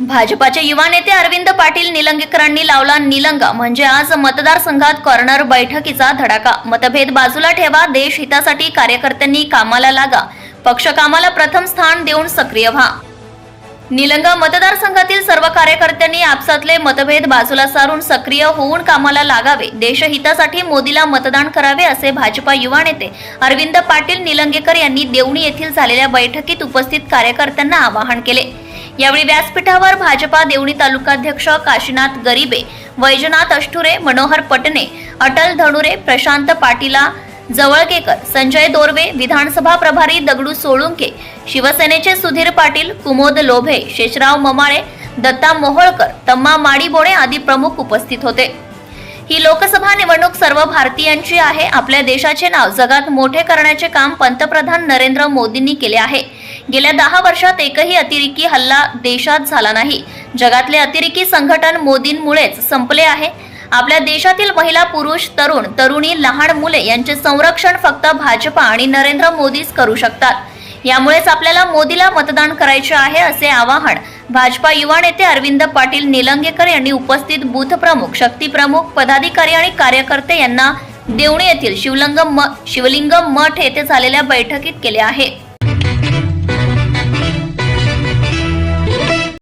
भाजपाचे युवा नेते अरविंद पाटील निलंगेकरांनी लावला निलंगा. म्हणजे आज मतदारसंघात कॉर्नर बैठकीचा धडाका. मतभेद बाजूला ठेवा देश हितासाठी कार्यकर्त्यांनी कामाला लागा. पक्ष कामाला प्रथम स्थान देऊन सक्रिय व्हा. निलंगा मतदारसंघातील सर्व कार्यकर्त्यांनी आपसातले मतभेद बाजूला सारून सक्रिय होऊन कामाला लागावे. देशहितासाठी मोदीला मतदान करावे असे भाजपा युवा नेते अरविंद पाटील निलंगेकर यांनी देवणी येथील झालेल्या बैठकीत उपस्थित कार्यकर्त्यांना आवाहन केले. यावेळी व्यासपीठावर भाजपा देवणी तालुकाध्यक्ष काशीनाथ गरीबे वैजनाथ अष्टुरे मनोहर पटने अटल धनुरे प्रशांत पाटीला जवळकेकर संजय दोरवे विधानसभा प्रभारी दगडू सोळुंके शिवसेनेचे सुधीर पाटील कुमोद लोभे शेषराव ममाळे दत्ता मोहोळकर तम्मा माडीबोणे आदी प्रमुख उपस्थित होते. ही लोकसभा निवडणूक सर्व भारतीयांची आहे. आपल्या देशाचे नाव जगात मोठे करण्याचे काम पंतप्रधान नरेंद्र मोदींनी केले आहे. गेल्या दहा वर्षात एकही अतिरेकी हल्ला देशात झाला नाही. जगातले अतिरेकी संघटन मोदींमुळेच संपले आहे. आपल्या देशातील महिला पुरुष तरुण तरुणी लहान मुले यांचे संरक्षण फक्त भाजपा आणि नरेंद्र मोदीच करू शकतात. यामुळेच आपल्याला मोदीला मतदान करायचे आहे असे आवाहन भाजपा युवा नेते अरविंद पाटील निलंगेकर यांनी उपस्थित बूथ प्रमुख शक्ती प्रमुख पदाधिकारी आणि कार्यकर्ते यांना देवणी येथील शिवलंग म- शिवलिंगम मठ येथे झालेल्या बैठकीत केले आहे.